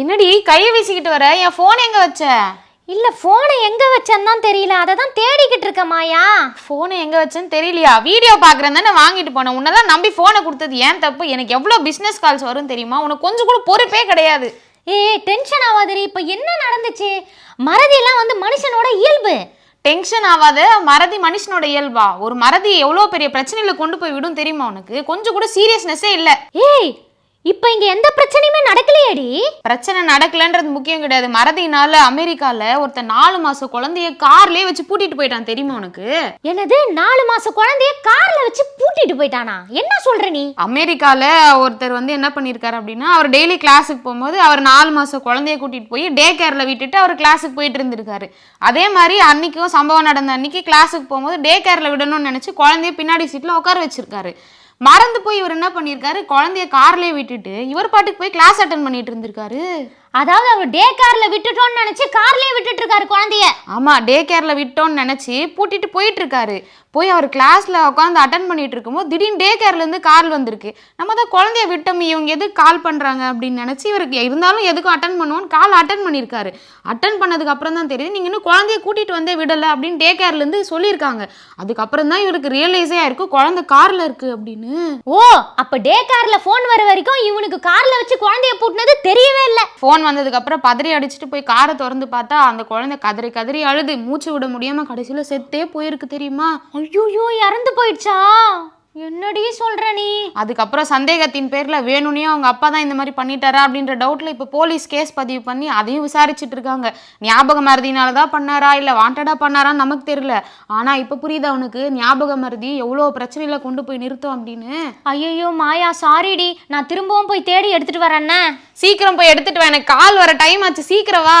என்னடி கையை வீசிக்கிட்டு வர? என் ஃபோன் எங்க வச்ச? இல்ல போனை எங்க வச்சேன்னு தான் தெரியல. அதை தான் தேடிக்கிட்டு இருக்க மாயா. ஃபோனை எங்க வச்சேன்னு தெரியலையா? வீடியோ பார்க்குறேன் தானே வாங்கிட்டு போனேன். உன்னெல்லாம் நம்பி ஃபோனை கொடுத்தது ஏன் தப்பு? எனக்கு எவ்வளோ பிஸ்னஸ் கால்ஸ் வரும் தெரியுமா? உனக்கு கொஞ்சம் கூட பொறுப்பே கிடையாது. ஏய் டென்ஷன் ஆகாதடி இப்போ என்ன நடந்துச்சு? மறதி எல்லாம் வந்து மனுஷனோட இயல்பு. டென்ஷன் ஆகாத மறதி மனுஷனோட இயல்பா? ஒரு மறதி எவ்வளோ பெரிய பிரச்சனையில கொண்டு போய் விடும் தெரியுமா உனக்கு? கொஞ்சம் கூட சீரியஸ்னஸே இல்லை. ஏய் இப்போ இங்க எந்த பிரச்சனையுமே நடக்கலையேடி. பிரச்சனை நடக்கலன்றது முக்கியம் கிடையாது. மறதினால அமெரிக்கால ஒருத்தன் நாலு மாசம் குழந்தைய கார்லயே வச்சு பூட்டிட்டு போயிட்டான் தெரியுமா உனக்கு? என்னது? நாலு மாச குழந்தைய கார்ல வச்சு பூட்டிட்டு போயிட்டானா? என்ன சொல்ற நீ? அமெரிக்கால ஒருத்தர் வந்து என்ன பண்ணியிருக்காரு அப்படின்னா அவர் டெய்லி கிளாஸுக்கு போகும்போது அவர் நாலு மாசம் குழந்தைய கூட்டிட்டு போய் டே கேர்ல விட்டுட்டு அவர் கிளாஸுக்கு போயிட்டு இருந்திருக்காரு. அதே மாதிரி அன்னைக்கும் சம்பவம் நடந்த அன்னைக்கு கிளாஸுக்கு போகும்போது டே கேர்ல விடணும்னு நினைச்சு குழந்தைய பின்னாடி சீட்ல உட்கார வச்சிருக்காரு. மறந்து போய் இவர் என்ன பண்ணியிருக்காரு? குழந்தைய கார்லயே விட்டுட்டு இவர் பாட்டுக்கு போய் கிளாஸ் அட்டன் பண்ணிட்டு இருந்திருக்காரு. அதாவது அவர் டே கார்ல விட்டுட்டோம்னு நினைச்சு கார்லயே விட்டுட்டு இருக்காரு குழந்தைய. ஆமா டே கேர்ல விட்டோம்னு நினைச்சு பூட்டிட்டு போயிட்டு இருக்காரு. போய் அவர் கிளாஸ்ல உட்காந்து அட்டன் பண்ணிட்டு இருக்கும்போது திடீர்னு டே கேர்ல இருந்து கால் வந்திருக்கு. நம்ம தான் குழந்தைய விட்டோம் இவங்க எதுக்கு கால் பண்றாங்க அப்படின்னு நினைச்சு இவருக்கு இருந்தாலும் எதுக்கும் அட்டன் பண்ணுவோன்னு கால் அட்டன் பண்ணியிருக்காரு. அட்டன் பண்ணதுக்கு அப்புறம் தான் தெரியுது நீங்க இன்னும் குழந்தைய கூட்டிட்டு வந்தே விடல அப்படின்னு டே கேர்ல இருந்து சொல்லியிருக்காங்க. அதுக்கப்புறம் தான் இவருக்கு ரியலைஸே ஆயிருக்கு குழந்தை கார்ல இருக்கு அப்படின்னு. ஓ அப்ப டே கார்ல போன் வர வரைக்கும் இவனுக்கு கார்ல வச்சு குழந்தைய பூட்டினது தெரியவே போன் ஃபோன் வந்ததுக்கு அப்புறம் பதறி அடிச்சுட்டு போய் காரை திறந்து பார்த்தா அந்த குழந்தை கதறி கதறி அழுது. மூச்சு விட முடியாம கடைசியில செத்தே போயிருக்கு தெரியுமா? ஐயோ இறந்து போயிடுச்சா? என்னடி சொல்ற நீ? அதுக்கப்புறம் சந்தேகத்தின் பேர்ல வேணும்னே அவங்க அப்பா தான் இந்த மாதிரி பண்ணிட்டாரா அப்படின்ற டவுட்ல இப்போ போலீஸ் கேஸ் பதிவு பண்ணி அதையும் விசாரிச்சுட்டு இருக்காங்க. ஞாபக மருதினால தான் பண்ணாரா? இல்ல வாண்டடா பண்ணாரான்னு நமக்கு தெரியல. ஆனா இப்போ புரியுது அவனுக்கு ஞாபக மருதி எவ்வளோ பிரச்சனையில கொண்டு போய் நிறுத்தும் அப்படின்னு. ஐயோ மாயா சாரிடி நான் திரும்பவும் போய் தேடி எடுத்துட்டு வரேன்னே சீக்கிரம் போய் எடுத்துட்டு வா. எனக்கு கால் வர டைம் ஆச்சு. சீக்கிரம் வா.